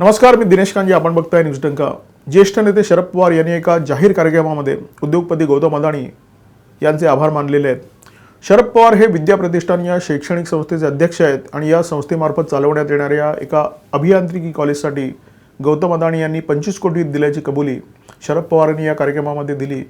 नमस्कार मी दिनेश कांजी आपण बघताय न्यूज टंका. ज्येष्ठ नेते शरद पवार यांनी एका जाहीर कार्यक्रमामध्ये उद्योगपती गौतम अदाणी यांचे आभार मानलेले आहेत. शरद पवार हे विद्या प्रतिष्ठान या शैक्षणिक संस्थेचे अध्यक्ष आहेत आणि या संस्थेमार्फत चालवण्यात येणाऱ्या एका अभियांत्रिकी कॉलेजसाठी गौतम अदाणी यांनी पंचवीस कोटी दिल्याची कबुली शरद पवारांनी या कार्यक्रमामध्ये दिली.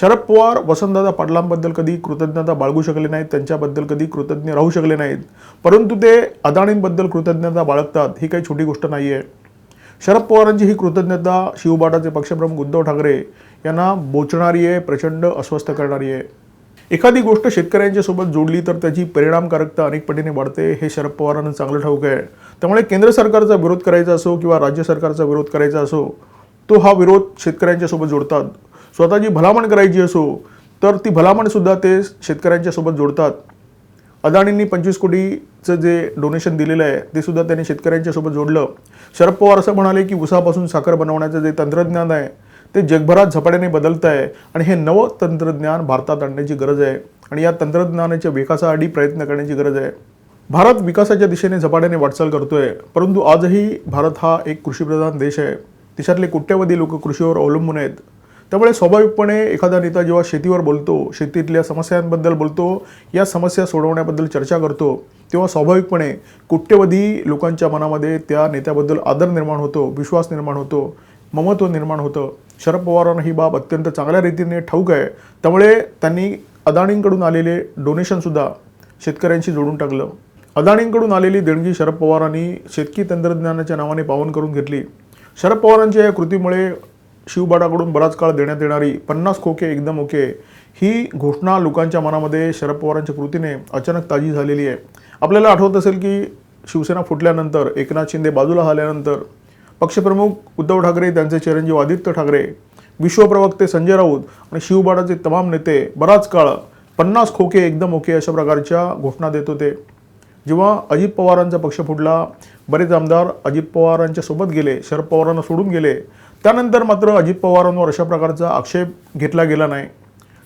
शरद पवार वसंतदादा पाटलांबद्दल कधी कृतज्ञता बाळगू शकले नाहीत त्यांच्याबद्दल कधी कृतज्ञ राहू शकले नाहीत. परंतु ते अदाणींबद्दल कृतज्ञता बाळगतात ही काही छोटी गोष्ट नाही आहे शरद पवारांची ही कृतज्ञता शिवबाटाचे पक्षप्रमुख उद्धव ठाकरे यांना बोचणारी आहे प्रचंड अस्वस्थ करणारी आहे एखादी गोष्ट शेतकऱ्यांच्या सोबत जोडली तर त्याची परिणामकारकता अनेक पटीने वाढते हे शरद पवारांना चांगलं ठाऊक आहे. त्यामुळे केंद्र सरकारचा विरोध करायचा असो किंवा राज्य सरकारचा विरोध करायचा असो तो हा विरोध शेतकऱ्यांच्या सोबत जोडतात. स्वतःची भलामण करायची असो तर ती भलामणसुद्धा ते शेतकऱ्यांच्यासोबत जोडतात. अदाणींनी पंचवीस कोटीचं जे डोनेशन दिलेलं आहे ते सुद्धा त्यांनी शेतकऱ्यांच्यासोबत जोडलं. शरद पवार असं म्हणाले की उसापासून साखर बनवण्याचं जे तंत्रज्ञान आहे ते जगभरात झपाट्याने बदलत आहे आणि हे नवं तंत्रज्ञान भारतात आणण्याची गरज आहे आणि या तंत्रज्ञानाच्या विकासासाठी प्रयत्न करण्याची गरज आहे. भारत विकासाच्या दिशेने झपाट्याने वाटचाल करतोय परंतु आजही भारत हा एक कृषीप्रधान देश आहे. देशातले कोट्यवधी लोक कृषीवर अवलंबून आहेत. त्यामुळे स्वाभाविकपणे एखादा नेता जेव्हा शेतीवर बोलतो शेतीतल्या समस्यांबद्दल बोलतो या समस्या सोडवण्याबद्दल चर्चा करतो तेव्हा स्वाभाविकपणे कोट्यवधी लोकांच्या मनामध्ये त्या नेत्याबद्दल आदर निर्माण होतो विश्वास निर्माण होतो ममत्व निर्माण होतं. शरद पवारांना ही बाब अत्यंत चांगल्या रीतीने ठाऊक आहे. त्यामुळे त्यांनी अदाणींकडून आलेले डोनेशनसुद्धा शेतकऱ्यांशी जोडून टाकलं. अदाणींकडून आलेली देणगी शरद पवारांनी शेतकी तंत्रज्ञानाच्या नावाने पावन करून घेतली. शरद पवारांच्या या कृतीमुळे शिवबाडाकडून बराच काळ देण्यात येणारी पन्नास खोके एकदम ओके ही घोषणा लोकांच्या मनामध्ये शरद पवारांच्या कृतीने अचानक ताजी झालेली आहे. आपल्याला आठवत असेल की शिवसेना फुटल्यानंतर एकनाथ शिंदे बाजूला झाल्यानंतर पक्षप्रमुख उद्धव ठाकरे त्यांचे चिरंजीव आदित्य ठाकरे विश्वप्रवक्ते संजय राऊत आणि शिवबाडाचे तमाम नेते बराच काळ पन्नास खोके एकदम ओके अशा प्रकारच्या घोषणा देत होते. जेव्हा अजित पवारांचा पक्ष फुटला बरेच आमदार अजित पवारांच्या सोबत गेले शरद पवारांना सोडून गेले. त्यानंतर मात्र अजित पवारांवर अशा प्रकारचा आक्षेप घेतला गेला नाही.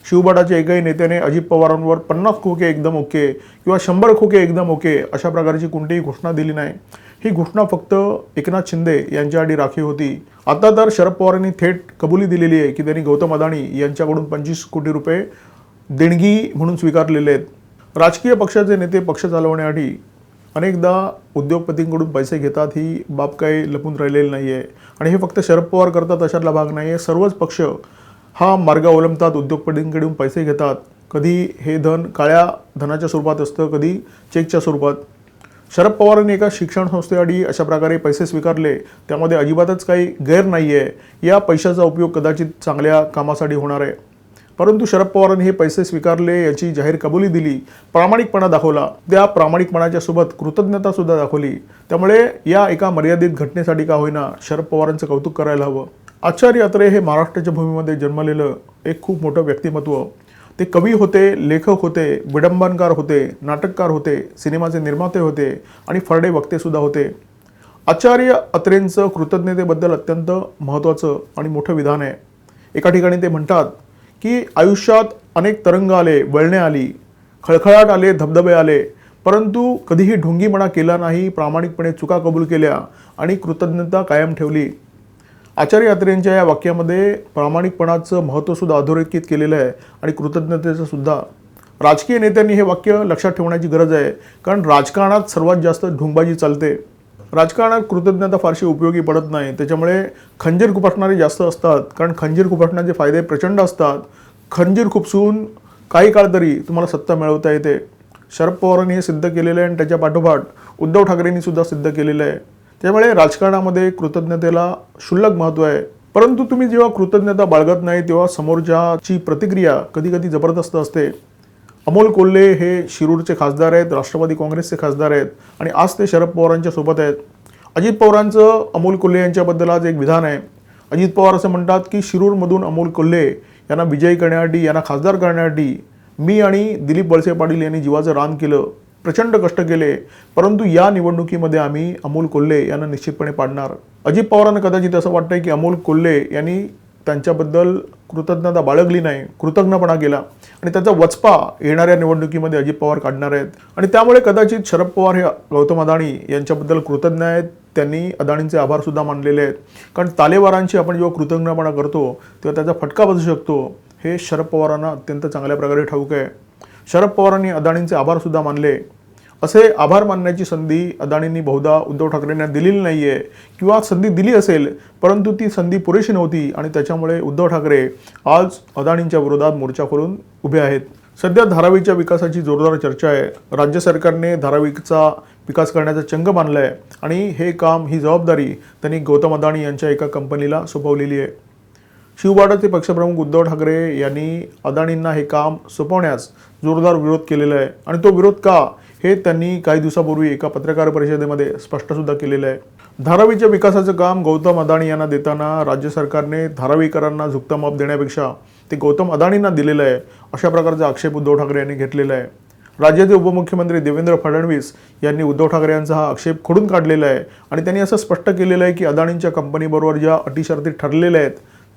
शिवबाटाच्या एकाही नेत्याने अजित पवारांवर पन्नास खोके एकदम ओके किंवा शंभर खोके एकदम ओके अशा प्रकारची कोणतीही घोषणा दिली नाही. ही घोषणा फक्त एकनाथ शिंदे यांच्यासाठी राखीव होती. आता तर शरद पवारांनी थेट कबुली दिलेली आहे की त्यांनी गौतम अदाणी यांच्याकडून पंचवीस कोटी रुपये देणगी म्हणून स्वीकारलेले आहेत. राजकीय पक्षाचे नेते पक्ष चालवण्यासाठी अनेकदा उद्योगपतींकडून पैसे घेतात ही बाब काही लपून राहिलेली नाही आहे आणि हे फक्त शरद पवार करतात अशातला भाग नाही आहे सर्वच पक्ष हा मार्ग अवलंबतात उद्योगपतींकडून पैसे घेतात. कधी हे धन काळ्या धनाच्या स्वरूपात असतं कधी चेकच्या स्वरूपात. शरद पवारांनी एका शिक्षण संस्थेआधी अशा प्रकारे पैसे स्वीकारले. त्यामध्ये अजिबातच काही गैर नाही आहे या पैशाचा उपयोग कदाचित चांगल्या कामासाठी होणार आहे. परंतु शरद पवारांनी हे पैसे स्वीकारले याची जाहीर कबुली दिली प्रामाणिकपणा दाखवला. त्या प्रामाणिकपणाच्या सोबत कृतज्ञता सुद्धा दाखवली. त्यामुळे या एका मर्यादित घटनेसाठी का होईना शरद पवारांचं कौतुक करायला हवं. आचार्य अत्रे हे महाराष्ट्राच्या भूमीमध्ये जन्मलेलं एक खूप मोठं व्यक्तिमत्व. ते कवी होते लेखक होते विडंबनकार होते नाटककार होते सिनेमाचे निर्माते होते आणि फरडे वक्तेसुद्धा होते. आचार्य अत्रेंचं कृतज्ञतेबद्दल अत्यंत महत्त्वाचं आणि मोठं विधान आहे. एका ठिकाणी ते म्हणतात की आयुष्यात अनेक तरंग आले वळणे आली खळखळाट आले धबधबे आले. परंतु कधीही ढोंगीपणा केला नाही प्रामाणिकपणे चुका कबूल केल्या आणि कृतज्ञता कायम ठेवली. आचार्य यात्रेंच्या या वाक्यामध्ये प्रामाणिकपणाचं महत्त्वसुद्धा अधोरेखित केलेलं आहे आणि कृतज्ञतेचं सुद्धा. राजकीय नेत्यांनी हे वाक्य लक्षात ठेवण्याची गरज आहे कारण राजकारणात सर्वात जास्त ढोंगबाजी चालते. राजकारणात कृतज्ञता फारशी उपयोगी पडत नाही. त्याच्यामुळे खंजीर खुपसणारे जास्त असतात. कारण खंजीर खुपसण्याचे फायदे प्रचंड असतात. खंजीर खुपसून काही काळ तरी तुम्हाला सत्ता मिळवता येते. शरद पवारांनी हे सिद्ध केलेलं आहे आणि त्याच्या पाठोपाठ उद्धव ठाकरेंनी सुद्धा सिद्ध केलेलं आहे. त्यामुळे राजकारणामध्ये कृतज्ञतेला क्षुल्लक महत्त्व आहे. परंतु तुम्ही जेव्हा कृतज्ञता बाळगत नाही तेव्हा समोरच्याची प्रतिक्रिया कधी कधी जबरदस्त असते. अमोल कोल्हे हे शिरूरचे खासदार आहेत राष्ट्रवादी काँग्रेसचे खासदार आहेत आणि आज ते शरद पवारांच्या सोबत आहेत. अजित पवारांचं अमोल कोल्हे यांच्याबद्दल आज एक विधान आहे. अजित पवार असं म्हणतात की शिरूरमधून अमोल कोल्हे यांना विजयी करण्यासाठी यांना खासदार करण्यासाठी मी आणि दिलीप वळसे पाटील यांनी जीवाचं रान केलं प्रचंड कष्ट केले परंतु या निवडणुकीमध्ये आम्ही अमोल कोल्हे यांना निश्चितपणे पाडणार. अजित पवारांना कदाचित असं वाटतंय की अमोल कोल्हे यांनी त्यांच्याबद्दल कृतज्ञता बाळगली नाही कृतज्ञपणा केला. आणि त्याचा वचपा येणाऱ्या निवडणुकीमध्ये अजित पवार काढणार आहेत. आणि त्यामुळे कदाचित शरद पवार हे गौतम अदाणी यांच्याबद्दल कृतज्ञ आहेत. त्यांनी अदाणींचे आभारसुद्धा मानलेले आहेत. कारण तालेवारांशी आपण जेव्हा कृतज्ञपणा करतो तेव्हा त्याचा फटका बसू शकतो. हे शरद पवारांना अत्यंत चांगल्या प्रकारे ठाऊक आहे. शरद पवारांनी अदाणींचे आभारसुद्धा मानले. असे आभार मानण्याची संधी अदाणींनी बहुधा उद्धव ठाकरेंना दिलेली नाही आहे किंवा संधी दिली असेल परंतु ती संधी पुरेशी नव्हती आणि त्याच्यामुळे उद्धव ठाकरे आज अदाणींच्या विरोधात मोर्चा करून उभे आहेत. सध्या धारावीच्या विकासाची जोरदार चर्चा आहे. राज्य सरकारने धारावीचा विकास करण्याचा चंग बांधला आहे आणि हे काम ही जबाबदारी त्यांनी गौतम अदाणी यांच्या एका कंपनीला सोपवलेली आहे. शिवबाडाचे पक्षप्रमुख उद्धव ठाकरे यांनी अदाणींना हे काम सोपवण्यास जोरदार विरोध केलेला आहे. आणि तो विरोध का? हे त्यांनी काही दिवसापूर्वी एका पत्रकार परिषदेमध्ये स्पष्टसुद्धा केलेलं आहे. धारावीच्या विकासाचं काम गौतम अदाणी यांना देताना राज्य सरकारने धारावीकरांना झुकता माप देण्यापेक्षा ते गौतम अदाणींना दिलेलं आहे अशा प्रकारचा आक्षेप उद्धव ठाकरे यांनी घेतलेला आहे. राज्याचे उपमुख्यमंत्री देवेंद्र फडणवीस यांनी उद्धव ठाकरे यांचा हा आक्षेप खोडून काढलेला आहे आणि त्यांनी असं स्पष्ट केलेलं आहे की अदाणींच्या कंपनीबरोबर ज्या अटी शर्ती ठरलेल्या आहेत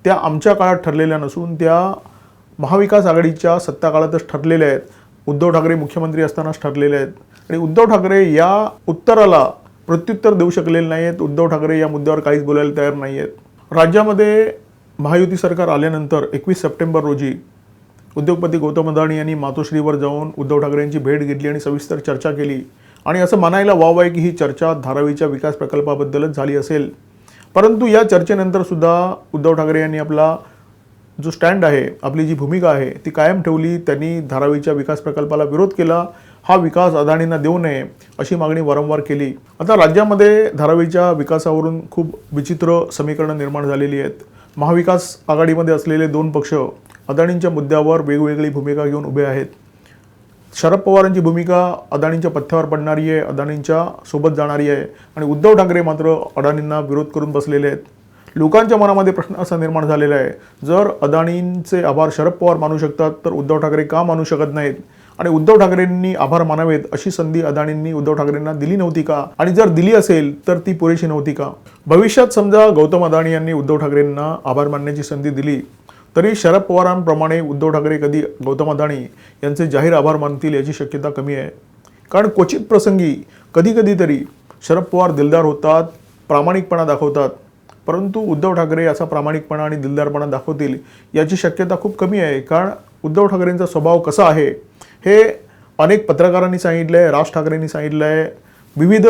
त्या आमच्या काळात ठरलेल्या नसून त्या महाविकास आघाडीच्या सत्ता काळातच ठरलेल्या आहेत. उद्धव ठाकरे मुख्यमंत्री असतानाच ठरलेले आहेत. आणि उद्धव ठाकरे या उत्तराला प्रत्युत्तर देऊ शकलेले नाही आहेत उद्धव ठाकरे या मुद्द्यावर काहीच बोलायला तयार नाही आहेत राज्यामध्ये महायुती सरकार आल्यानंतर एकवीस सप्टेंबर रोजी उद्योगपती गौतम अदाणी यांनी मातोश्रीवर जाऊन उद्धव ठाकरे यांची भेट घेतली आणि सविस्तर चर्चा केली. आणि असं म्हणायला वाव आहे की ही चर्चा धारावीच्या विकास प्रकल्पाबद्दलच झाली असेल. परंतु या चर्चेनंतर सुद्धा उद्धव ठाकरे यांनी आपला जो स्टँड आहे आपली जी भूमिका आहे ती कायम ठेवली त्यांनी धारावीच्या विकास प्रकल्पाला विरोध केला हा विकास अदाणींना देऊ नये अशी मागणी वारंवार केली. आता राज्यामध्ये धारावीच्या विकासावरून खूप विचित्र समीकरणं निर्माण झालेली आहेत. महाविकास आघाडीमध्ये असलेले दोन पक्ष अदाणींच्या मुद्द्यावर वेगवेगळी भूमिका घेऊन उभे आहेत. शरद पवारांची भूमिका अदाणींच्या पथ्यावर पडणारी आहे अदाणींच्या सोबत जाणारी आहे आणि उद्धव ठाकरे मात्र अडाणींना विरोध करून बसलेले आहेत. लोकांच्या मनामध्ये प्रश्न असा निर्माण झालेला आहे जर अदानींचे आभार शरद पवार मानू शकतात तर उद्धव ठाकरे का मानू शकत नाहीत? आणि उद्धव ठाकरेंनी आभार मानावेत अशी संधी अदानींनी उद्धव ठाकरेंना दिली नव्हती का? आणि जर दिली असेल तर ती पुरेशी नव्हती का? भविष्यात समजा गौतम अदानी यांनी उद्धव ठाकरेंना आभार मानण्याची संधी दिली तरी शरद पवारांप्रमाणे उद्धव ठाकरे कधी गौतम अदानी यांचे जाहीर आभार मानतील याची शक्यता कमी आहे. कारण क्वचित प्रसंगी कधी कधीतरी शरद पवार दिलदार होतात प्रामाणिकपणा दाखवतात. परंतु उद्धव ठाकरे असा प्रामाणिकपणा आणि दिलदारपणा दाखवतील याची शक्यता खूप कमी आहे. कारण उद्धव ठाकरेंचा स्वभाव कसा आहे हे अनेक पत्रकारांनी सांगितलं आहे राज ठाकरेंनी सांगितलं आहे विविध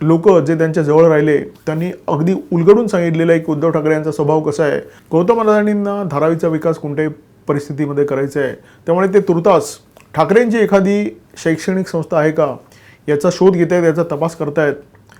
लोक जे त्यांच्या जवळ राहिले त्यांनी अगदी उलगडून सांगितलेलं आहे की उद्धव ठाकरे यांचा स्वभाव कसा आहे. गौतम अदानींना धारावीचा विकास कोणत्याही परिस्थितीमध्ये करायचा आहे त्यामुळे ते तुर्तास ठाकरेंची एखादी शैक्षणिक संस्था आहे का याचा शोध घेत आहेत याचा तपास करतायत.